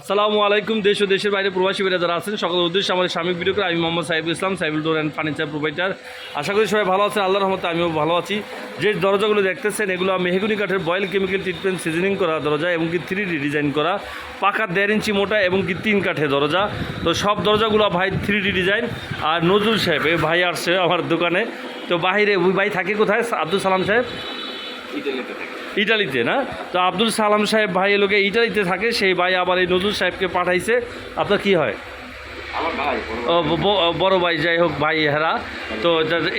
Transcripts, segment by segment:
আসসালামু আলাইকুম, দেশ ও দেশের বাইরে প্রবাসী বেড়ে যারা আছেন সকল উদ্দেশ্যে আমাদের স্বামী ভিডিও করে আমি Mohammad Sahebul Islam Saibul door and furniture provider. আশা করি সবাই ভালো আছেন, আল্লাহর রহমতে আমিও ভালো আছি। যে দরজাগুলো দেখতেছেন, এগুলো মেহগুনি কাঠের বয়েল কেমিক্যাল ট্রিটমেন্ট সিজনিং করা দরজা এবং কি থ্রি ডি ডিজাইন করা। পাকা দেড় ইঞ্চি মোটা এবং কি তিন কাঠের দরজা। তো সব দরজাগুলো ভাই থ্রি ডি ডিজাইন আর নজরুল সাহেব এই ভাই আসছে আমার দোকানে। তো বাইরে, ওই ভাই থাকে কোথায়? আব্দুল সালাম সাহেব। ইটালিতে না? তো আব্দুল সালাম সাহেব ভাই লোকে ইটালিতে থাকে সেই ভাই আবার এই নজরুল সাহেবকে পাঠাইছে। আপনার কি হয়? বড় ভাই। যাই হোক ভাই হেরা তো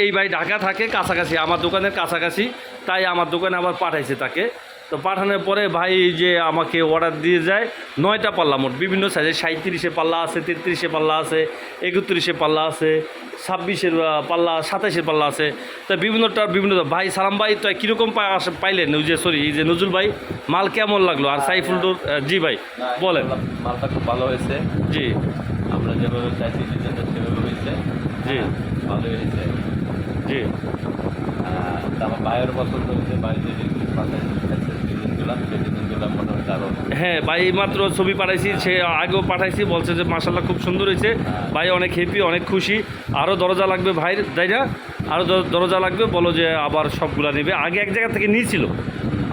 এই ভাই ঢাকা থাকে কাছাকাছি আমার দোকানের কাছাকাছি তাই আমার দোকানে আবার পাঠাইছে তাকে। তো পাঠানোর পরে ভাই যে আমাকে অর্ডার দিয়ে যায় নয়টা পাল্লা মোট বিভিন্ন সাইজে সাঁত্রিশে পাল্লা আছে তেত্রিশে পাল্লা আছে একত্রিশে পাল্লা আছে ছাব্বিশের পাল্লা সাতাশের পাল্লা আছে তা বিভিন্নটা বিভিন্ন ভাই সালাম ভাই তো কীরকম পাইলেন ওই যে সরি এই যে নজরুল ভাই মাল কেমন লাগল আর সাইফুল জি ভাই বলেন মালটা খুব ভালো হয়েছে জি আমরা যেভাবে চাইছি সেভাবে হয়েছে জি ভালো হয়েছে জি আমার ভাইয়ের পছন্দ হয়েছে ভাই হ্যাঁ ভাই মাত্র ছবি পাঠাইছি, সে আগেও পাঠাইছি, বলছে যে মাসাল্লাহ খুব সুন্দর হয়েছে। ভাই অনেক হ্যাপি অনেক খুশি। আরও দরজা লাগবে ভাই তাই না? আরও দরজা লাগবে, বলো যে আবার সবগুলা নেবে। আগে এক জায়গা থেকে নিয়েছিল।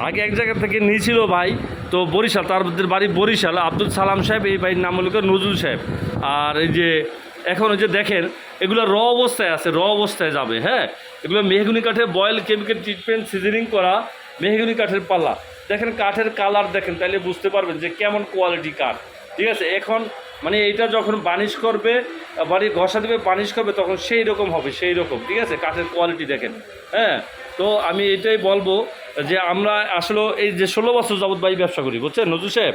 আগে এক জায়গা থেকে নিয়েছিল ভাই, তো বরিশাল তার বাড়ি বরিশাল, আব্দুল সালাম সাহেব, এই ভাইয়ের নাম হলো নজরুল সাহেব। আর এই যে, এখন যে দেখেন, এগুলো র অবস্থায় আছে, র অবস্থায় যাবে হ্যাঁ? এগুলো মেহগুনি কাঠের বয়েল কেমিক্যাল ট্রিটমেন্ট সিজনিং করা, মেহগুনি কাঠের পাল্লা। দেখেন কাঠের কালার দেখেন তাহলে বুঝতে পারবেন যে কেমন কোয়ালিটি কাঠ। ঠিক আছে, এখন মানে এইটা যখন বানিশ করবে বাড়ি ঘষা দেবে, বানিশ করবে, তখন সেই রকম হবে, সেই রকম। ঠিক আছে, কাঠের কোয়ালিটি দেখেন হ্যাঁ? তো আমি এটাই বলব যে আমরা আসলে এই যে ষোলো বছর যাবৎ ভাই ব্যবসা করি, বুঝছেন? নজু সাহেব,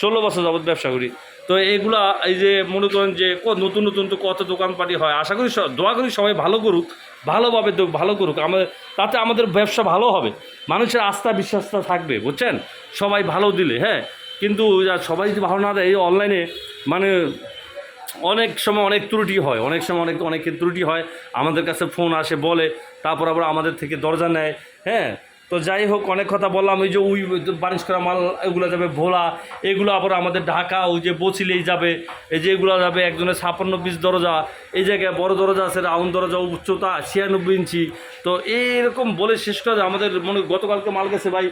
ষোলো বছর যাবৎ ব্যবসা করি। তো এইগুলা এই যে মনে করেন যে নতুন নতুন তো কত দোকানপাটি হয়। আশা করি দোয়া করি সবাই ভালো করুক, ভালোভাবে ভালো করুক। আমাদের তাতে আমাদের ব্যবসা ভালো হবে। মানুষের আস্থা, বিশ্বাসটা থাকবে, বুঝছেন? সবাই ভালো দিলে হ্যাঁ? কিন্তু সবাই যদি ভালো না দেয়, এই অনলাইনে মানে অনেক সময় অনেক ত্রুটি হয়। অনেক সময় অনেক অনেকের ত্রুটি হয়। আমাদের কাছে ফোন আসে, বলে। তারপর আবার আমাদের থেকে দরজা নেয় হ্যাঁ? তো যাই হোক, অনেক কথা বললাম, ওই যে উই বানিশ করা মাল, এগুলো যাবে ভোলা, এগুলো আবার আমাদের ঢাকা, ওই যে বচিলেই যাবে, এই যে এগুলো যাবে একজনের ছাপ্পান্ন পিস দরজা, এই জায়গায় বড় দরজা আছে, রাউন্ড দরজা, উচ্চতা ছিয়ানব্বই ইঞ্চি তো এইরকম বলে শেষ করা। আমাদের মনে গতকালকে মাল গেছে ভাই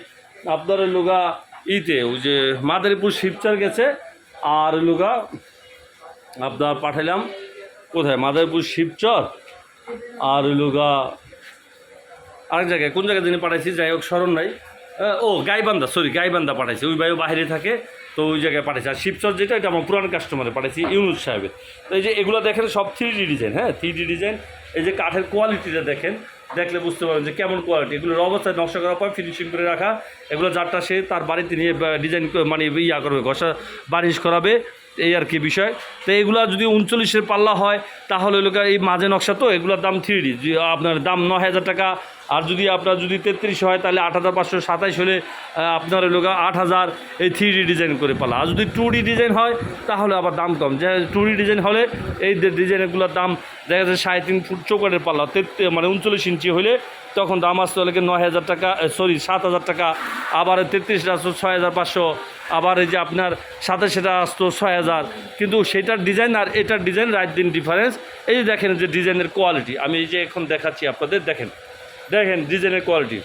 আপনার লোগা ইতে, ওই যে মাদারীপুর শিবচার গেছে, আর লোগা আপনার পাঠাইলাম কোথায় মাদারীপুর শিবচর, আর লোগা আরেক জায়গায়, কোন জায়গায় যিনি পাঠাইছি, যাই হোক, স্মরণ নাই। ও, গাইবান্ধা সরি গাইবান্ধা পাঠাইছি। ওই ভাইও বাইরে থাকে, তো ওই জায়গায় পাঠাইছি। আর শিবচর যেটা এটা আমার পুরানো কাস্টমারে পাঠাইছি, ইউনুস সাহেবের। তো এই যে এগুলো দেখেন, সব থ্রি ডি ডিজাইন হ্যাঁ? থ্রি ডি ডিজাইন এই যে কাঠের কোয়ালিটিটা দেখেন, দেখলে বুঝতে পারবেন যে কেমন কোয়ালিটি এগুলোর অবস্থায় নকশা করার পর ফিনিশিং করে রাখা। এগুলো যারটা সে তার বাড়িতে নিয়ে ডিজাইন মানে ইয়া করবে, ঘষা বারিশ করাবে। এই আর কি বিষয়। তো এগুলো যদি উনচল্লিশের পাল্লা হয়, তাহলে লোক এই মাঝে নকশা তো, এগুলোর দাম থ্রি ডি আপনার দাম ন হাজার টাকা, আর যদি আপনার যদি তেত্রিশ হয়, তাহলে আট হাজার পাঁচশো সাতাইশ হলে আপনার লোক আট হাজার এই থ্রি ডি ডিজাইন করে পাল্লা আর যদি টু ডি ডিজাইন হয়, তাহলে আবার দাম কম। যে টু ডি ডিজাইন হলে, এই ডিজাইনগুলোর দাম দেখা যাচ্ছে সাড়ে তিন ফুট চৌকাটের পাল্লা তেত্রিশ মানে উনচল্লিশ ইঞ্চি হলে তখন দাম আসতে হলে নয় হাজার টাকা সরি সাত হাজার টাকা, আবার তেত্রিশটা আসতো ছয় হাজার পাঁচশো, আবার এই যে আপনার সাথে সেটা আসতো ছয় হাজার। কিন্তু সেটার ডিজাইন আর এটার ডিজাইন রাত দিন ডিফারেন্স এই যে দেখেন যে ডিজাইনের কোয়ালিটি আমি এই যে এখন দেখাচ্ছি আপনাদের, দেখেন দেখেন ডিজাইনের কোয়ালিটি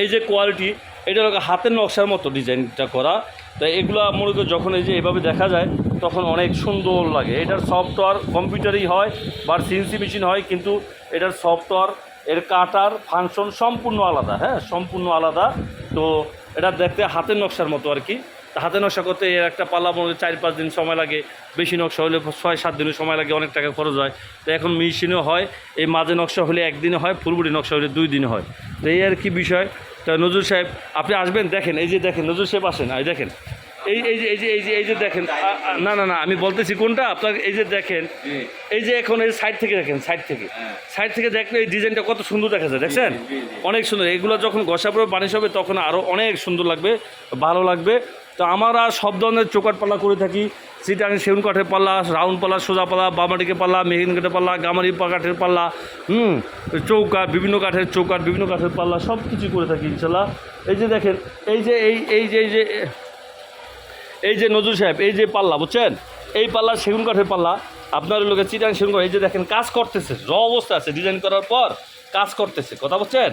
এই যে কোয়ালিটি এটা হলো হাতের নকশার মতো ডিজাইনটা করা। তাই এগুলো করি যখন এই যে এভাবে দেখা যায়, তখন অনেক সুন্দর লাগে। এটার সফটওয়্যার কম্পিউটারই হয়, বা সিএনসি মেশিন হয়, কিন্তু এটার সফটওয়্যার এর কাটার ফাংশন সম্পূর্ণ আলাদা হ্যাঁ? সম্পূর্ণ আলাদা। তো এটা দেখতে হাতের নকশার মতো আর কি। হাতে নকশা করতে এর একটা পাল্লা মনে চার পাঁচ দিন সময় লাগে, বেশি নকশা হলে ছয় সাত দিনের সময় লাগে, অনেক টাকা খরচ হয়। তো এখন মেশিনও হয়, এই মাঝে নকশা হলে একদিনে হয় ফুলবুড়ি নকশা হলে দুই দিনে হয়। তো এই আর কি বিষয়। তা নজরুল সাহেব, আপনি আসবেন? দেখেন, এই যে দেখেন, নজরুল সাহেব আসেন, এই দেখেন। এই এই যে এই যে এই যে এই যে দেখেন না না না আমি বলতেছি কোনটা? আপনার এই যে দেখেন এই যে এখন এই সাইড থেকে দেখেন সাইড থেকে। সাইড থেকে দেখলে এই ডিজাইনটা কত সুন্দর দেখা যায় দেখছেন? অনেক সুন্দর। এগুলো যখন ঘষা পরে বানিশ হবে তখন আরও অনেক সুন্দর লাগবে ভালো লাগবে। তো আমরা সব ধরনের চোকাট পাল্লা করে থাকি। সিটাং সেগুন কাঠের পাল্লা রাউন্ড পাল্লা সোজা পাল্লা বামাটিকে পাল্লা মেহিন কাঠের পাল্লা গামারি পা কাঠের পাল্লা হুম চৌকাঠ বিভিন্ন কাঠের চৌকাঠ বিভিন্ন কাঠের পাল্লা সব কিছু করে থাকি ইনশাল্লাহ। এই যে দেখেন এই যে এই এই যে এই যে এই যে নজরুল সাহেব, এই যে পাল্লা, বুঝছেন? এই পাল্লা সেগুন কাঠের পাল্লা। আপনার লোকে চিটাং সেগুন কাঠ এই যে দেখেন, কাজ করতেছে, র অবস্থা আছে ডিজাইন করার পর কাজ করতেছে, কথা বলছেন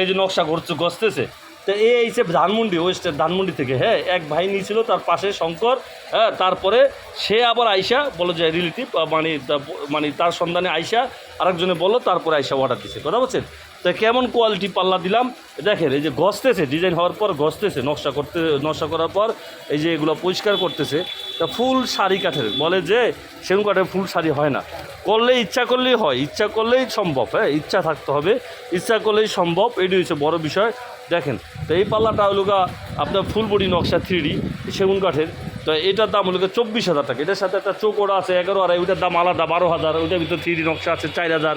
এই যে নকশা করছে গসতেছে তো এই যে ধানমন্ডি ওয়েস্টের ধানমন্ডি থেকে হ্যাঁ এক ভাই নিয়েছিল, তার পাশে শঙ্কর হ্যাঁ তারপরে সে আবার আইসা বলো যে রিলেটিভ মানে মানে তার সন্ধানে আইসা আরেকজনে বলল তারপরে আইসা অর্ডার দিছে, কথা বলছেন তো কেমন কোয়ালিটি পাল্লা দিলাম? দেখেন, এই যে গসতেছে ডিজাইন হওয়ার পর গসতেছে নকশা করতে, নকশা করার পর এই যে এগুলো পরিষ্কার করতেছে, তা ফুল শাড়ি কাঠের, বলে যে সেগুন কাঠের ফুল শাড়ি হয় না। করলে ইচ্ছা করলেই হয়, ইচ্ছা করলেই সম্ভব হ্যাঁ ইচ্ছা থাকতে হবে, ইচ্ছা করলেই সম্ভব এটি হচ্ছে বড় বিষয়। দেখেন, তো এই পাল্লাটা হলো আপনার ফুল বডি নকশা থ্রি সেগুন কাঠের, তো এটার দাম হলো চব্বিশ হাজার টাকা। এটার সাথে একটা চোকড়া আছে, এগারো আড়াই, ওইটার দাম আলাদা, বারো হাজার, ওইটার ভিতরে থ্রি নকশা আছে, চার হাজার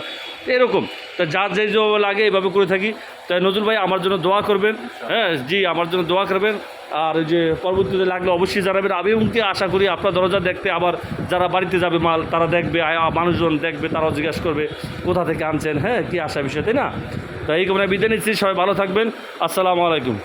এরকম। তা যার যে লাগে এভাবে করে থাকি। তাই নজরুল ভাই, আমার জন্য দোয়া করবেন। হ্যাঁ জি, আমার জন্য দোয়া করবেন। আর যে পরবর্তীতে লাগলে অবশ্যই জানাবেন। আমি আশা করি আপনার দরজা দেখতে আবার যারা বাড়িতে যাবে মাল, তারা দেখবে মানুষজন দেখবে, তারাও জিজ্ঞাসা করবে, কোথা থেকে আনছেন? হ্যাঁ কি আসা বিষয়, তাই না? তো এই কামনা বিদায় নিচ্ছি। সবাই ভালো থাকবেন। আসসালামু আলাইকুম।